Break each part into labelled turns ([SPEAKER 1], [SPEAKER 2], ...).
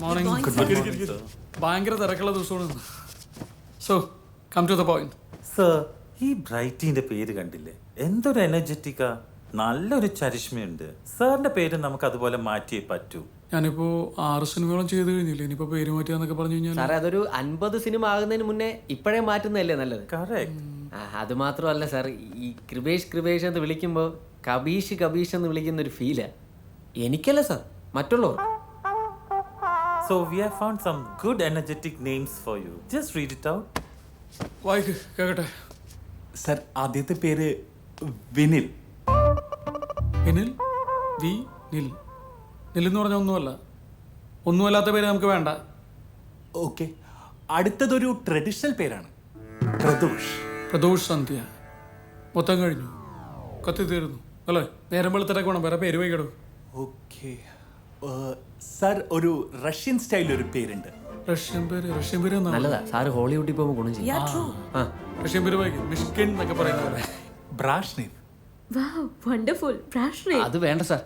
[SPEAKER 1] Morning ഭയങ്കര തിരക്കുള്ള ദിവസമാണ് so come to the point
[SPEAKER 2] sir ഈ ബ്രൈറ്റിന്റെ പേര് കണ്ടില്ലേ? എന്തൊരു എനർജറ്റിക്കാ നല്ലൊരു ചരിഷ്മയുണ്ട്. സാറിന്റെ പേര് നമുക്ക് അതുപോലെ മാറ്റിയേ പറ്റൂ.
[SPEAKER 1] ഞാനിപ്പോ ആറ് സിനിമകളും ചെയ്ത് കഴിഞ്ഞില്ലേ? ഇനിയിപ്പോ പേര് മാറ്റിയാന്നൊക്കെ പറഞ്ഞു കഴിഞ്ഞാൽ
[SPEAKER 3] സാറേ അതൊരു അൻപത് സിനിമ ആകുന്നതിന് മുന്നേ ഇപ്പോഴേ മാറ്റുന്നതല്ലേ നല്ലത്? ആ, അത് മാത്രമല്ല സാർ ഈ കൃപേഷ് കൃപേഷ് എന്ന് വിളിക്കുമ്പോൾ കബീഷ് കബീഷ് എന്ന് വിളിക്കുന്ന ഒരു ഫീലാ എനിക്കല്ല സാർ മറ്റുള്ളവർ
[SPEAKER 2] so we have found some good energetic names for you just read it out
[SPEAKER 1] വായിക്ക് കേക്കട്ടെ.
[SPEAKER 4] സർ ആദ്യത്തെ പേര് വിനിൽ.
[SPEAKER 1] വിനിൽ? വി നിൽ. നിൽ എന്ന് പറഞ്ഞ ഒന്നുമല്ല. ഒന്നുമല്ലാത്ത പേര് നമുക്ക് വേണ്ട.
[SPEAKER 4] ഓക്കെ അടുത്തതൊരു ട്രഡീഷണൽ പേരാണ്. പ്രദോഷ്.
[SPEAKER 1] പ്രദോഷ് സന്ധ്യ. മൊത്തം കഴിഞ്ഞു. കത്തി തീരുന്നു അല്ലേ? നേരം വെളുത്തിട്ടൊക്കെ വേണം. വേറെ പേര് വൈകിടും.
[SPEAKER 4] ഓക്കെ സർ ഒരു റഷ്യൻ സ്റ്റൈൽ ഒരു പേരുണ്ട്.
[SPEAKER 1] റഷ്യൻ പേര് റഷ്യൻ പേര് എന്നാ
[SPEAKER 3] നല്ലതാ. സാറ് ഹോളിവുഡിൽ പോകുമ്പോൾ ഗുണം ചെയ്യും. ആ.
[SPEAKER 1] റഷ്യൻ പേര് വായിക്കും. മിഷ്കിൻ എന്നൊക്കെ പറയുന്ന പോലെ.
[SPEAKER 4] ബ്രാഷ്നേവ്.
[SPEAKER 5] വാവ് വണ്ടർഫുൾ പ്രാഷ്ണേ
[SPEAKER 3] അത് വേണ്ട സാർ.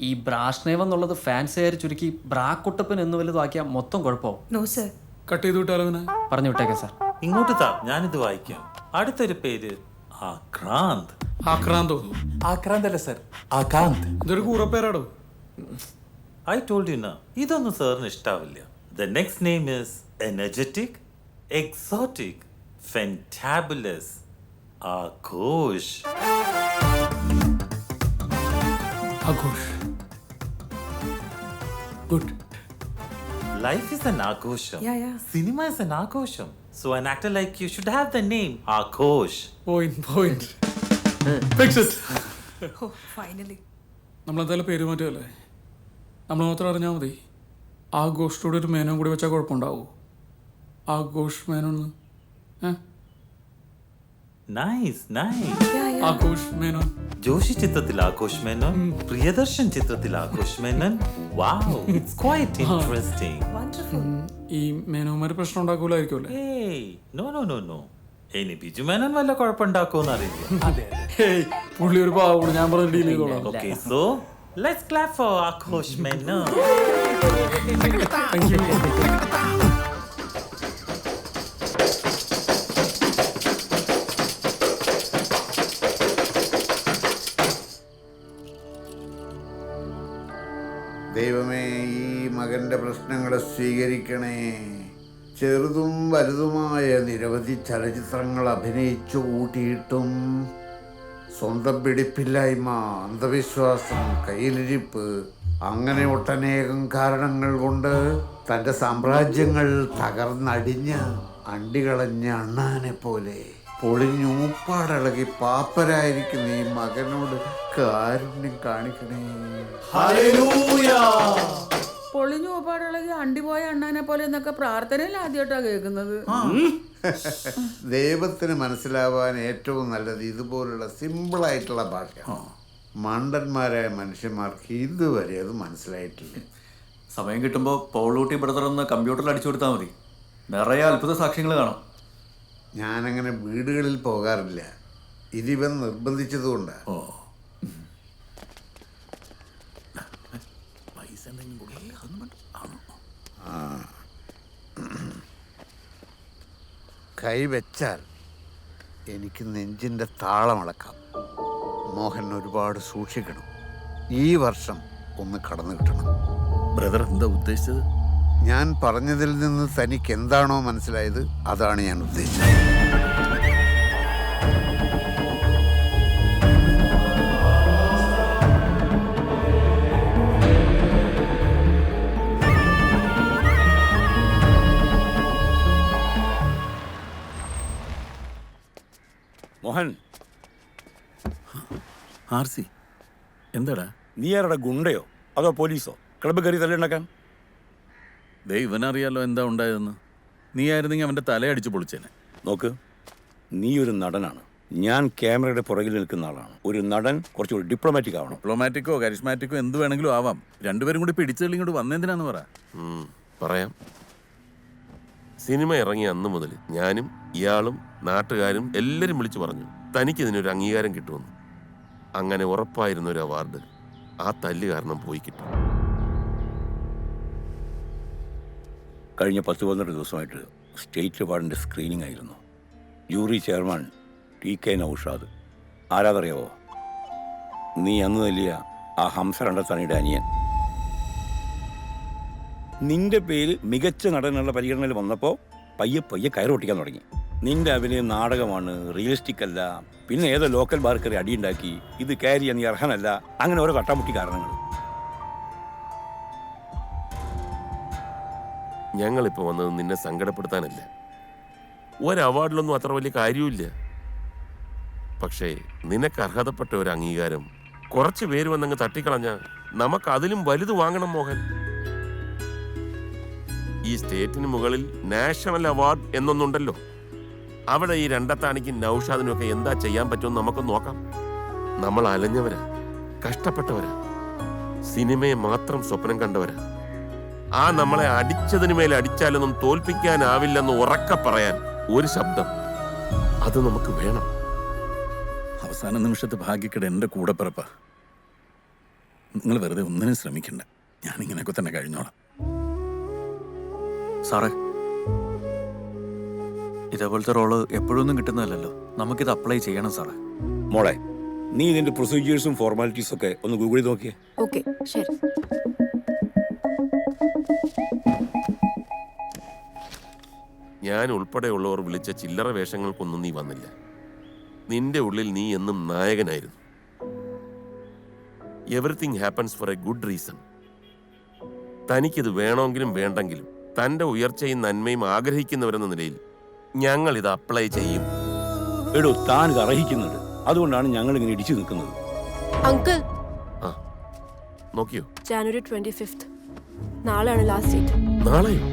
[SPEAKER 3] ഈ ബ്രാഷ്നേവ് എന്നുള്ളത് ഫാൻസ് ആയി ചുരുക്കി ബ്രാക്കുട്ടപ്പൻ എന്ന് വലുതാക്കിയാൽ മൊത്തം കുഴപ്പമാവും.
[SPEAKER 6] നോ സർ
[SPEAKER 1] കട്ട് ചെയ്ത് വിട്ടാലോ അവനെ?
[SPEAKER 3] പറഞ്ഞു വിട്ടേക്കാം സാർ.
[SPEAKER 2] ഇങ്ങോട്ട് താ ഞാനിത് വായിക്കാം. അടുത്തൊരു പേര് ആക്രാന്ത്.
[SPEAKER 1] ആക്രാന്ത്? തോന്നുന്നു
[SPEAKER 4] ആക്രാന്ത് അല്ല സർ. ആകാന്ത്.
[SPEAKER 1] ഇതൊരു കൂറപ്പേരാടോ?
[SPEAKER 2] ഐ ടോൾഡ് യു നോ ഇതൊന്നും സാറിന് ഇഷ്ടാവില്ല. The next name is energetic exotic fantabulous Aghosh.
[SPEAKER 1] Aghosh. Good
[SPEAKER 2] Life is an ആഘോഷം.
[SPEAKER 6] Yeah, yeah.
[SPEAKER 2] Cinema is an ആഘോഷം. So an actor like you should have the name Aghosh.
[SPEAKER 1] Point point fix it
[SPEAKER 6] oh finally
[SPEAKER 1] നമ്മളെന്തായാലും പേര് മാറ്റുമല്ലേ നമ്മൾ മാത്രം അറിഞ്ഞാൽ മതി. ആ ഗോഷ്ടോടെ ഒരു മേനോ കൂടി വെച്ചാൽ കുഴപ്പമുണ്ടാവോ? ആ മേനോന്ന് മേനോ
[SPEAKER 2] നൈസ് നൈസ്
[SPEAKER 1] ആഘോഷ് മേനോൻ.
[SPEAKER 2] ജോഷി ചിത്രത്തിൽ ആഘോഷ് മേനോൻ പ്രിയദർശൻ ചിത്രത്തിൽ Aghosh Menon. Wow it's quite interesting
[SPEAKER 6] wonderful
[SPEAKER 1] ഈ പ്രശ്നം
[SPEAKER 2] ഏയ് നോ നോ നോ നോ ഇനി ബിജു മേനോൻ വല്ല കുഴപ്പമുണ്ടാക്കുമെന്ന് അറിയില്ല.
[SPEAKER 1] പുള്ളി ഒരു ഞാൻ പറഞ്ഞ ഡീൽ ചെയ്തോളാം.
[SPEAKER 2] Okay, so let's clap for.
[SPEAKER 1] Thank you
[SPEAKER 7] ദൈവമേ ഈ മകന്റെ പ്രശ്നങ്ങളെ സ്വീകരിക്കണേ ചെറുതും വലുതുമായ നിരവധി ചലച്ചിത്രങ്ങൾ അഭിനയിച്ചു കൂട്ടിയിട്ടും സ്വന്തം പിടിപ്പില്ലായ്മ അന്ധവിശ്വാസം കയ്യിലിരിപ്പ് അങ്ങനെ ഒട്ടനേകം കാരണങ്ങൾ കൊണ്ട് തന്റെ സാമ്രാജ്യങ്ങൾ തകർന്നടിഞ്ഞ് അണ്ടികളഞ്ഞ അണ്ണാനെ പോലെ പൊളിഞ്ഞൂപ്പാടിളകി പാപ്പരായിരിക്കുന്ന ഈ മകനോട് കാരുണ്യം കാണിക്കണേ.
[SPEAKER 6] പൊളിഞ്ഞു പോപ്പാടുള്ളത് അണ്ടിപോയ അണ്ണാനെ പോലെ എന്നൊക്കെ പ്രാർത്ഥനയിൽ ആദ്യമായിട്ടാണ് കേൾക്കുന്നത്?
[SPEAKER 7] ദൈവത്തിന് മനസ്സിലാവാൻ ഏറ്റവും നല്ലത് ഇതുപോലുള്ള സിമ്പിളായിട്ടുള്ള ഭാഷ മണ്ടന്മാരായ മനുഷ്യന്മാർക്ക് ഇതുവരെ അത് മനസ്സിലായിട്ടില്ല.
[SPEAKER 8] സമയം കിട്ടുമ്പോൾ പോളൂട്ടി ബ്രദർ ഒന്ന് കമ്പ്യൂട്ടറിൽ അടിച്ചു കൊടുത്താൽ മതി. നിറയെ അത്ഭുത സാക്ഷ്യങ്ങൾ കാണാം.
[SPEAKER 7] ഞാനങ്ങനെ വീടുകളിൽ പോകാറില്ല. ഇതിവൻ നിർബന്ധിച്ചതുകൊണ്ടാണ്
[SPEAKER 8] ഓ.
[SPEAKER 7] കൈവച്ചാൽ എനിക്ക് നെഞ്ചിന്റെ താളമളക്കാം മോഹൻ ഒരുപാട് സൂക്ഷിക്കണം. ഈ വർഷം ഒന്ന് കടന്നു കിട്ടണം.
[SPEAKER 9] ബ്രദർ എന്താ ഉദ്ദേശിച്ചത്?
[SPEAKER 7] ഞാൻ പറഞ്ഞതിൽ നിന്ന് തനിക്ക് എന്താണോ മനസ്സിലായത് അതാണ് ഞാൻ ഉദ്ദേശിച്ചത്.
[SPEAKER 9] മോഹൻ. ആർ സി എന്താടാ?
[SPEAKER 10] നീ ആരുടെ ഗുണ്ടയോ? അതോ പോലീസോ? ക്ലബ്ബ് കയറി തലയുണ്ടാക്കാൻ
[SPEAKER 9] ദേ ഇവനറിയാലോ എന്താ ഉണ്ടായതെന്ന്. നീ ആയിരുന്നെങ്കിൽ അവന്റെ തലയടിച്ച് പൊളിച്ചേനെ.
[SPEAKER 10] നോക്ക് നീ ഒരു നടനാണ്. ഞാൻ ക്യാമറയുടെ പുറകിൽ നിൽക്കുന്ന ആളാണ്. ഒരു നടൻ കുറച്ചുകൂടി ഡിപ്ലോമാറ്റിക് ആവണം.
[SPEAKER 9] ഡിപ്ലോമാറ്റിക്കോ കരിസ്മാറ്റിക്കോ എന്ത് വേണമെങ്കിലും ആവാം. രണ്ടുപേരും കൂടി പിടിച്ചെള്ളി ഇങ്ങോട്ട് വന്നെന്തിനാന്ന് പറ.
[SPEAKER 11] പറയാം. സിനിമ ഇറങ്ങിയ അന്ന് മുതൽ ഞാനും ഇയാളും നാട്ടുകാരും എല്ലാവരും വിളിച്ചു പറഞ്ഞു തനിക്ക് ഇതിനൊരു അംഗീകാരം കിട്ടുമെന്ന്. അങ്ങനെ ഉറപ്പായിരുന്ന ഒരു അവാർഡ് ആ തല്ല് കാരണം പോയി കിട്ടി.
[SPEAKER 10] കഴിഞ്ഞ പത്ത് പന്ത്രണ്ട് ദിവസമായിട്ട് സ്റ്റേറ്റ് അവാർഡിന്റെ സ്ക്രീനിംഗ് ആയിരുന്നു. Jury chairman T K Noushad. ആരാതറിയാവോ നീ അന്ന് നൽകിയ ആ ഹംസ രണ്ടത്താണിയുടെ അനിയൻ. നിന്റെ പേരിൽ മികച്ച നടനുള്ള പരിഗണനയിൽ വന്നപ്പോൾ പയ്യെ പയ്യെ കയറൊട്ടിക്കാൻ തുടങ്ങി. നിന്റെ അഭിനയം നാടകമാണ് റിയലിസ്റ്റിക് അല്ല. പിന്നെ ഏതോ ലോക്കൽ ബാർക്കറി അടിയുണ്ടാക്കി. ഇത് ചെയ്യാൻ നീ അർഹനല്ല. അങ്ങനെ ഓരോ കട്ടാമുട്ടി കാരണങ്ങൾ.
[SPEAKER 11] ഞങ്ങളിപ്പോൾ വന്നത് നിന്നെ സങ്കടപ്പെടുത്താനല്ല. ഒരു അവാർഡിലൊന്നും അത്ര വലിയ കാര്യമില്ല പക്ഷേ നിനക്ക് അർഹതപ്പെട്ട ഒരു അംഗീകാരം കുറച്ച് പേര് വന്നങ്ങ് തട്ടിക്കളഞ്ഞ നമുക്ക് അതിലും വലുത് വാങ്ങണം മോഹൻ. ഈ സ്റ്റേറ്റിന് മുകളിൽ നാഷണൽ അവാർഡ് എന്നൊന്നുണ്ടല്ലോ. അവിടെ ഈ രണ്ടത്താണിക്കും നൌഷാദിനും ഒക്കെ എന്താ ചെയ്യാൻ പറ്റുമെന്ന് നമുക്ക് നോക്കാം. നമ്മൾ അലഞ്ഞവരാ കഷ്ടപ്പെട്ടവരാ. സിനിമയെ മാത്രം സ്വപ്നം കണ്ടവരാ. ആ നമ്മളെ അടിച്ചതിന് മേലെ അടിച്ചാലൊന്നും തോൽപ്പിക്കാനാവില്ലെന്ന് ഉറക്ക പറയാൻ ഒരു ശബ്ദം അത് നമുക്ക് വേണം.
[SPEAKER 9] അവസാന നിമിഷത്തെ ഭാഗ്യക്കേട് എന്റെ കൂടെ പിറപ്പ നിങ്ങൾ വെറുതെ ഒന്നിനും ശ്രമിക്കണ്ട. ഞാനിങ്ങനെയൊക്കെ തന്നെ കഴിഞ്ഞോളാം.
[SPEAKER 8] സാറേ ഇതേപോലത്തെ റോൾ എപ്പോഴൊന്നും കിട്ടുന്നതല്ലോ നമുക്കിത് അപ്ലൈ ചെയ്യണം സാറേ.
[SPEAKER 10] മോളെ നീ ഇതിന്റെ പ്രൊസീജിയേഴ്സും ഫോർമാലിറ്റീസും ഒക്കെ ഒന്ന് ഗൂഗിളിൽ നോക്കിയേ.
[SPEAKER 5] ഓക്കെ ശരി.
[SPEAKER 11] ഞാൻ ഉൾപ്പെടെയുള്ളവർ വിളിച്ച ചില്ലറ വേഷങ്ങൾക്കൊന്നും നീ വന്നില്ല. നിന്റെ ഉള്ളിൽ നീ എന്നും നായകനായിരുന്നു. Everything happens for a good reason തനിക്കിത് വേണമെങ്കിലും വേണ്ടെങ്കിലും തന്റെ ഉയർച്ചയും നന്മയും ആഗ്രഹിക്കുന്നവരെന്ന നിലയിൽ ഞങ്ങൾ ഇത് അപ്ലൈ ചെയ്യും.
[SPEAKER 10] എടോ താൻ ഇത് അർഹിക്കുന്നുണ്ട് അതുകൊണ്ടാണ് ഞങ്ങൾ ഇങ്ങനെ ഇടിച്ചു നിൽക്കുന്നത്.
[SPEAKER 5] അങ്കിൾ.
[SPEAKER 11] ആ നോക്കിയോ?
[SPEAKER 5] ജാനുവരി ട്വന്റി ഫിഫ്ത്ത് നാളെയാണ് ലാസ്റ്റ് ഡേറ്റ്
[SPEAKER 11] നാളെയോ?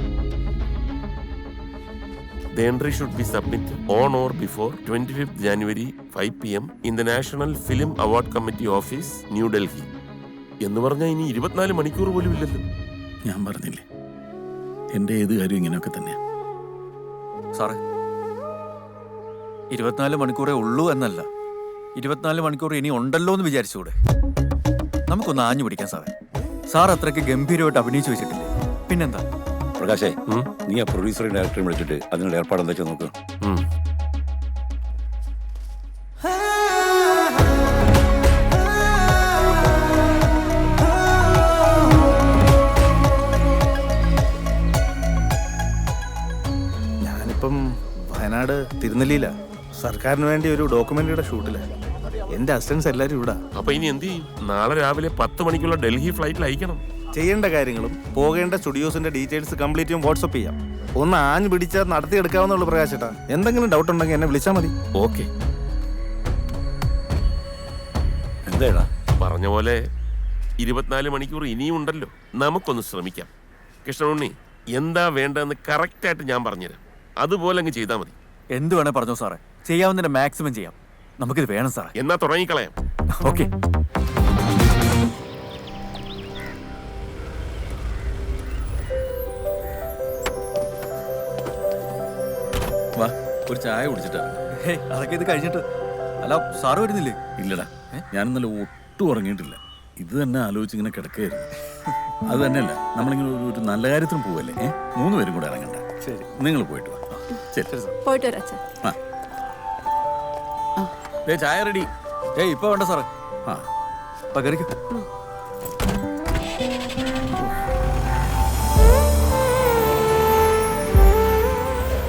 [SPEAKER 11] The entry should be submitted on or before 25th January 5 p.m. in the National Film Award Committee Office, New Delhi. എന്ന് പറഞ്ഞാൽ ഇനി ഇരുപത്തിനാല് മണിക്കൂർ പോലും ഇല്ലല്ലോ.
[SPEAKER 9] ഞാൻ പറഞ്ഞില്ലേ? എന്റെ ഏത് കാര്യം ഇങ്ങനെയൊക്കെ തന്നെയാ.
[SPEAKER 8] സാറേ ഇരുപത്തിനാല് മണിക്കൂറേ ഉള്ളൂ എന്നല്ല. ഇരുപത്തിനാല് മണിക്കൂർ ഇനി ഉണ്ടല്ലോ എന്ന് വിചാരിച്ചുകൂടെ? നമുക്കൊന്ന് ആഞ്ഞു പിടിക്കാം സാറേ. സാർ അത്രയ്ക്ക് ഗംഭീരമായിട്ട് അഭിനയിച്ചു വെച്ചിട്ടില്ലേ? പിന്നെന്താ?
[SPEAKER 10] പ്രകാശേ നീ ആ പ്രൊഡ്യൂസറെ ഡയറക്ടറെ വിളിച്ചിട്ട് അതിനുള്ള ഏർപ്പാട് എന്താ
[SPEAKER 12] ഞാനിപ്പം വയനാട് തിരുനെല്ലിയില സർക്കാരിന് വേണ്ടി ഒരു ഡോക്യുമെന്ററിയുടെ ഷൂട്ടിൽ. എന്റെ അസിസ്റ്റൻസ് എല്ലാരും ഇവിടെ.
[SPEAKER 11] അപ്പൊ ഇനി എന്ത് ചെയ്യും? നാളെ രാവിലെ പത്ത് മണിക്കുള്ള ഡൽഹി ഫ്ലൈറ്റിൽ അയക്കണം.
[SPEAKER 12] ചെയ്യേണ്ട കാര്യങ്ങളും പോകേണ്ട സ്റ്റുഡിയോസിന്റെ ഡീറ്റെയിൽസ് കംപ്ലീറ്റും വാട്സപ്പ് ചെയ്യാം. ഒന്ന് ആഞ്ഞ് പിടിച്ചാൽ നടത്തിയെടുക്കാവുന്നുള്ളൂ പ്രകാശേട്ടാ. എന്തെങ്കിലും ഡൗട്ട് ഉണ്ടെങ്കിൽ എന്നെ വിളിച്ചാൽ മതി.
[SPEAKER 11] ഓക്കെ.
[SPEAKER 10] എന്താടാ
[SPEAKER 11] പറഞ്ഞ പോലെ ഇരുപത്തിനാല് മണിക്കൂർ ഇനിയും ഉണ്ടല്ലോ. നമുക്കൊന്ന് ശ്രമിക്കാം. കൃഷ്ണനുണ്ണി എന്താ വേണ്ടതെന്ന് കറക്റ്റായിട്ട് ഞാൻ പറഞ്ഞുതരാം. അതുപോലെ അങ്ങ് ചെയ്താൽ മതി.
[SPEAKER 8] എന്ത് വേണേ പറഞ്ഞോ സാറേ. ചെയ്യാവുന്നതിന്റെ മാക്സിമം ചെയ്യാം. നമുക്കിത് വേണം സാറേ.
[SPEAKER 11] എന്നാ തുടങ്ങിക്കളയാം.
[SPEAKER 8] ഓക്കെ.
[SPEAKER 9] വാ ഒരു ചായ കുടിച്ചിട്ടാ
[SPEAKER 8] ഹേയ് അതൊക്കെ ഇത് കഴിഞ്ഞിട്ട്. അല്ല സാറ് വരുന്നില്ലേ?
[SPEAKER 9] ഇല്ലടാ ഞാൻ ഇന്നലെ ഒട്ടും ഉറങ്ങിയിട്ടില്ല. ഇത് തന്നെ ആലോചിച്ച് ഇങ്ങനെ കിടക്കുകയായിരുന്നു. അത് തന്നെയല്ല നമ്മളിങ്ങനെ ഒരു ഒരു നല്ല കാര്യത്തിനും പോവല്ലേ? ഏ? മൂന്ന് പേരും കൂടെ ഇറങ്ങണ്ട.
[SPEAKER 8] ശരി.
[SPEAKER 9] നിങ്ങൾ പോയിട്ട് വാ.
[SPEAKER 5] പോയിട്ട് വരാം അച്ഛൻ
[SPEAKER 9] ആ. ദേ ചായ റെഡി.
[SPEAKER 8] ഏയ് ഇപ്പൊ വേണ്ട സാറേ.
[SPEAKER 9] ആ.
[SPEAKER 8] പകരിക്കും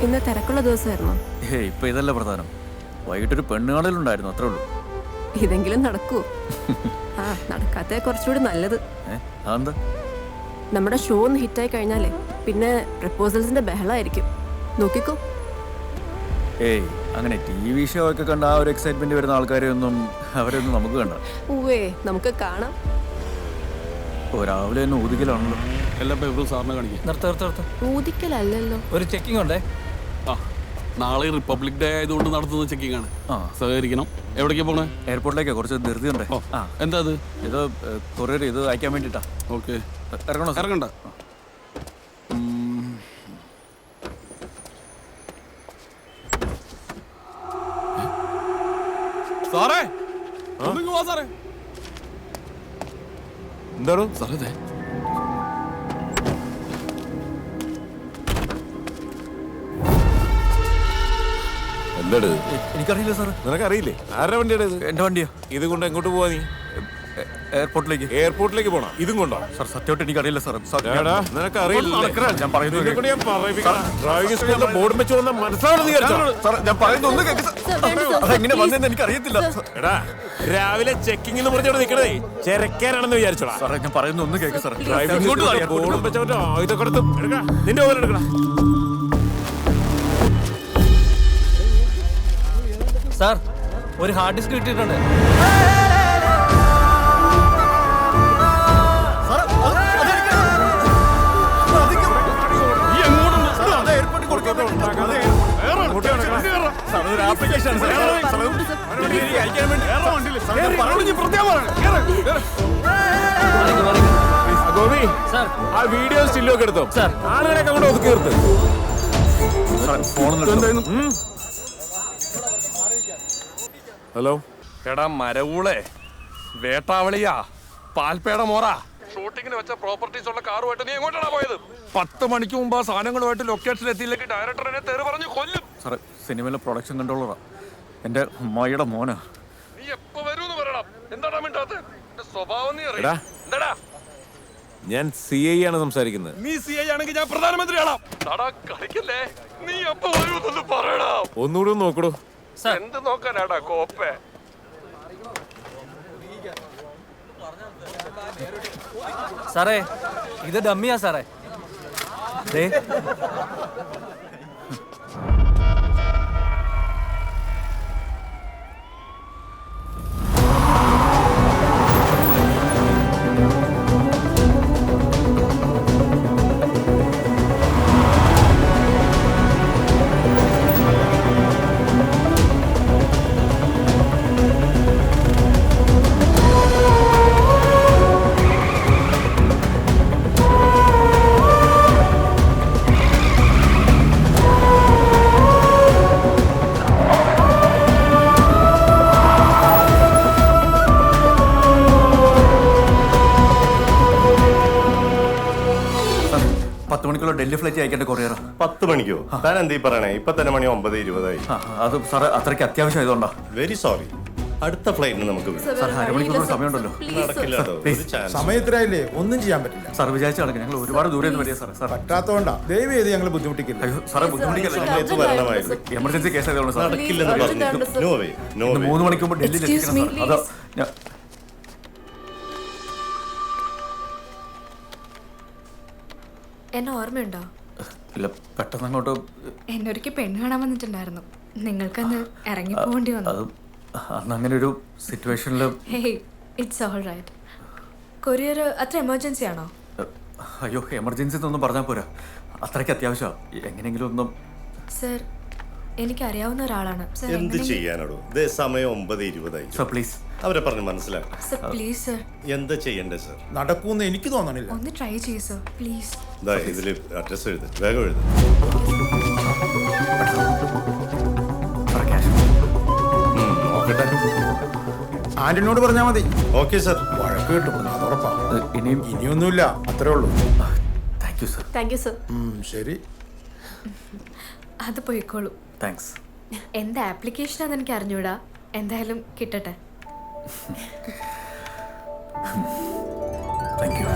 [SPEAKER 5] ഇന്ന് തിരക്കുള്ള ദിവസമായിരുന്നു.
[SPEAKER 8] ഏ ഇപ്പൊ ഇതല്ല പ്രധാനം. വൈകിട്ടൊരു പെണ്ണുകാണലുണ്ടായിരുന്നു അത്രേ ഉള്ളൂ.
[SPEAKER 5] ഇതെങ്കിലും നടക്കൂ. ആ നടക്കാത്ത കുറച്ചുകൂടി നല്ലത്. നമ്മുടെ ഷോ ഒന്ന് ഹിറ്റായി കഴിഞ്ഞാലേ പിന്നെ പ്രപ്പോസൽസിന്റെ ബഹളമായിരിക്കും. നോക്കിക്കോ.
[SPEAKER 8] ഏയ് അങ്ങനെ ടി വി ഷോ ഒക്കെ കണ്ട ആ ഒരു എക്സൈറ്റ്മെന്റ് വരുന്ന ആൾക്കാരെ ഒന്നും അവരൊന്നും നമുക്ക് കണ്ട.
[SPEAKER 5] ഉവേ നമുക്ക് കാണാം.
[SPEAKER 8] ഓ രാവിലെ തന്നെ ഊതിക്കലാണല്ലോ.
[SPEAKER 1] എല്ലാം പേപ്പറും സാറിനെ കാണിക്കും.
[SPEAKER 8] നിർത്ത നിർത്ത നിർത്ത.
[SPEAKER 5] ഊതിക്കലല്ലല്ലോ.
[SPEAKER 8] ഒരു ചെക്കിംഗ് ഉണ്ടേ?
[SPEAKER 1] ആ നാളെ റിപ്പബ്ലിക് ഡേ ആയതുകൊണ്ട് നടത്തുന്ന ചെക്കിംഗ് ആണ്.
[SPEAKER 8] ആ.
[SPEAKER 1] സഹകരിക്കണം. എവിടേക്കാ പോണേ?
[SPEAKER 8] എയർപോർട്ടിലേക്ക് കുറച്ച് ധൃതി ഉണ്ടേ
[SPEAKER 1] ഓ
[SPEAKER 8] ആ.
[SPEAKER 1] എന്താ അത്?
[SPEAKER 8] ഇത് കൊറിയർ ഇത് അയക്കാൻ വേണ്ടിട്ടാ.
[SPEAKER 1] ഓക്കെ.
[SPEAKER 8] ഇറങ്ങണോ?
[SPEAKER 1] ഇറങ്ങണ്ട.
[SPEAKER 13] എന്താ
[SPEAKER 8] എനിക്കറിയില്ല സാർ
[SPEAKER 13] നിനക്കറിയില്ലേ? ആരുടെ വണ്ടിയുടെ ഇത്?
[SPEAKER 8] എന്റെ വണ്ടിയോ.
[SPEAKER 13] ഇത് കൊണ്ട് എങ്ങോട്ട് പോവാ നീ?
[SPEAKER 8] എയർപോർട്ടിലേക്ക്.
[SPEAKER 13] എയർപോർട്ടിലേക്ക് പോണം? ഇതും കൊണ്ടോ?
[SPEAKER 8] സാർ സത്യമായിട്ട് എനിക്കറിയില്ല സാർ സാർ നിനക്ക് നടക്കടാ, ഞാൻ പറയുന്നത്
[SPEAKER 13] ബോർഡ് വെച്ച് വന്ന?
[SPEAKER 8] സാർ ഞാൻ പറയുന്നത് ഒന്ന്. അതെങ്ങനെ വന്നെന്ന് എനിക്കറിയത്തില്ല.
[SPEAKER 13] എടാ രാവിലെ ചെക്കിംഗ് എന്ന് പറഞ്ഞോട് നിൽക്കണേ ചെരക്കാനാണെന്ന് വിചാരിച്ചോടാ.
[SPEAKER 8] സാറേ ഞാൻ പറയുന്നത് ഒന്ന് കേൾക്ക് സാർ
[SPEAKER 13] ഡ്രൈവിംഗ് ബോർഡ് വെച്ചവന്റെ ആയുധം കൊടുത്ത് എടുക്കാം. നിന്റെ ഓരോ എടുക്കടാ.
[SPEAKER 14] സാർ ഒരു ഹാർഡ് ഡിസ്ക് കിട്ടിയിട്ടുണ്ട്.
[SPEAKER 13] ഗോപി
[SPEAKER 14] സാർ.
[SPEAKER 13] ആ വീഡിയോ സ്റ്റില്ലോ ഒക്കെ എടുത്തോ?
[SPEAKER 14] സാർ.
[SPEAKER 13] ആളുകളൊക്കെ അങ്ങോട്ട് ഒതുക്കി നിർത്ത്. ഹലോ
[SPEAKER 15] എടാ മരവൂളെ വേട്ടാവളിയാ പാൽപേട മോറ. ഷൂട്ടിങ്ങിന് വെച്ച പ്രോപ്പർട്ടീസ് ഉള്ള കാറുമായിട്ട് നീ എങ്ങോട്ടാണ് പോയത്? പത്ത് മണിക്ക് മുമ്പ് ആ സാധനങ്ങളുമായിട്ട് ലൊക്കേഷൻ എത്തിയില്ലെങ്കിൽ ഡയറക്ടർ എന്നെ തെറി പറഞ്ഞു കൊല്ലും.
[SPEAKER 8] സാറേ സിനിമയിലെ പ്രൊഡക്ഷൻ കൺട്രോളറാ എന്റെ അമ്മായിയുടെ മോനാ.
[SPEAKER 15] നീ എപ്പോ വരൂന്ന് പറയണം എന്താടാ മിണ്ടാത്ത? സ്വഭാവം നീ അറിയാ. എന്താടാ?
[SPEAKER 13] ഞാൻ സി ഐ ആണ് സംസാരിക്കുന്നത്.
[SPEAKER 15] നീ സി ഐ ആണെങ്കിൽ ഞാൻ പ്രധാനമന്ത്രിയാണോ കളിക്കല്ലേ? നീ എപ്പോ വരൂന്നൊന്ന് പറയണം
[SPEAKER 13] ഒന്നുകൂടി ഒന്ന് നോക്കടോ
[SPEAKER 15] എന്ത് നോക്കാനാടാ കോപ്പേ?
[SPEAKER 14] സാറേ ഇത് ഡമ്മിയാ സാറേ.
[SPEAKER 8] പത്ത് മണിക്കുള്ള ഡൽഹി ഫ്ലൈറ്റ് അയക്കേണ്ട കൊറിയർ
[SPEAKER 12] പത്ത് മണിക്കോ? താൻ എന്തീ പറയണേ? ഇപ്പൊ തന്നെ മണി ഒമ്പത് ഇരുപതായി.
[SPEAKER 8] ആ അത് സാറേ അത്രയ്ക്ക് അത്യാവശ്യം ആയതുകൊണ്ടാ.
[SPEAKER 12] വെരി സോറി അടുത്ത ഫ്ലൈറ്റിന് നമുക്ക്.
[SPEAKER 8] സാർ അരമണിക്കൂർ സമയമുണ്ടല്ലോ.
[SPEAKER 12] നടക്കില്ല കേട്ടോ. ഒരു ചാൻസ്
[SPEAKER 16] സമയത്തിനായില്ലേ ഒന്നും ചെയ്യാൻ പറ്റില്ല.
[SPEAKER 8] സാർ വിചാരിച്ച കണക്ക് ഞങ്ങൾ ഒരുപാട് ദൂരെ നിന്ന് വരിക സാർ സാർ
[SPEAKER 16] പറ്റാത്തോണ്ടാ ദയവ് ചെയ്ത് ഞങ്ങൾ ബുദ്ധിമുട്ടിക്കില്ല.
[SPEAKER 8] അയ്യോ സാറേ ബുദ്ധിമുട്ടിക്കല്ല?
[SPEAKER 12] സമയത്ത് വരണമായിരുന്നു.
[SPEAKER 8] എമർജൻസി കേസ് ആയതുകൊണ്ട് സാർ
[SPEAKER 12] നടക്കില്ലെന്ന്
[SPEAKER 8] മൂന്ന് മണിക്ക് മുമ്പ് ഡൽഹിയിൽ
[SPEAKER 17] Excuse
[SPEAKER 8] എത്തിക്കണം സാർ അതാ ഞാൻ
[SPEAKER 17] എന്നെ ഓർമ്മയുണ്ടോ?
[SPEAKER 8] ഇല്ല പെട്ടെന്ന് അങ്ങോട്ട്
[SPEAKER 17] എന്നെ ഒരിക്കൽ പെണ്ണ് കാണാൻ വന്നിട്ടുണ്ടായിരുന്നു. നിങ്ങൾക്കന്ന് ഇറങ്ങി പോകേണ്ടി വന്നു.
[SPEAKER 8] അന്ന് അങ്ങനെ ഒരു സിറ്റുവേഷനിൽ
[SPEAKER 17] hey it's all right courier അത്ര എമർജൻസി ആണോ?
[SPEAKER 8] അയ്യോ എമർജൻസി എന്നൊന്നും പറഞ്ഞാൽ പോരാ. അത്രയ്ക്ക് അത്യാവശ്യമാണ് എങ്ങനെയെങ്കിലും ഒന്നും
[SPEAKER 17] സർ എനിക്കറിയാവുന്ന ഒരാളാണ്. സർ
[SPEAKER 12] എന്ത് ചെയ്യാനാടോ? ഇതേ സമയം ഒമ്പത് ഇരുപതായി
[SPEAKER 8] സർ പ്ലീസ്
[SPEAKER 12] അവരെ പറഞ്ഞ് മനസ്സിലാക്കാം.
[SPEAKER 17] Sir please sir.
[SPEAKER 12] എന്താ ചെയ്യണ്ടേ സർ?
[SPEAKER 16] നടക്കൂന്ന് എനിക്ക് തോന്നണില്ല.
[SPEAKER 17] ഒന്ന് ട്രൈ ചെയ്യൂ സർ പ്ലീസ്.
[SPEAKER 12] ദാ ഇതിൽ അഡ്രസ് എഴുത് വേഗം എഴുത്.
[SPEAKER 16] ആന്റണിയോട് പറഞ്ഞാ മതി.
[SPEAKER 12] Okay sir.
[SPEAKER 16] വഴക്ക് കിട്ടും അതുറപ്പാ
[SPEAKER 8] ഇനിയും?
[SPEAKER 16] ഇനിയൊന്നുമില്ല അത്രേ ഉള്ളൂ.
[SPEAKER 8] Thank you sir
[SPEAKER 17] thank you sir
[SPEAKER 16] ഉം, ശരി.
[SPEAKER 17] അത് പോയിക്കോളൂ.
[SPEAKER 8] താങ്ക്സ്
[SPEAKER 17] എന്താ ആപ്ലിക്കേഷൻ എനിക്ക് അറിഞ്ഞൂടാ? എന്തായാലും കിട്ടട്ടെ.
[SPEAKER 8] Thank you.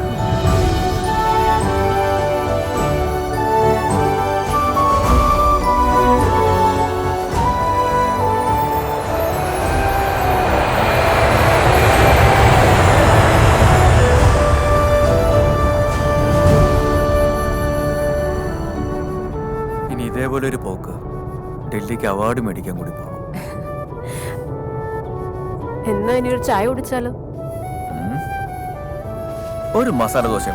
[SPEAKER 8] ഇനി ഇതേപോലെ ഒരു പോക്ക് ഡൽഹിക്ക് അവാർഡ് മേടിക്കാൻ കൂടി പോകണം
[SPEAKER 17] എന്നാ ഇനി ഒരു ചായ കുടിച്ചാലോ?
[SPEAKER 8] ഒരു മസാല ദോശ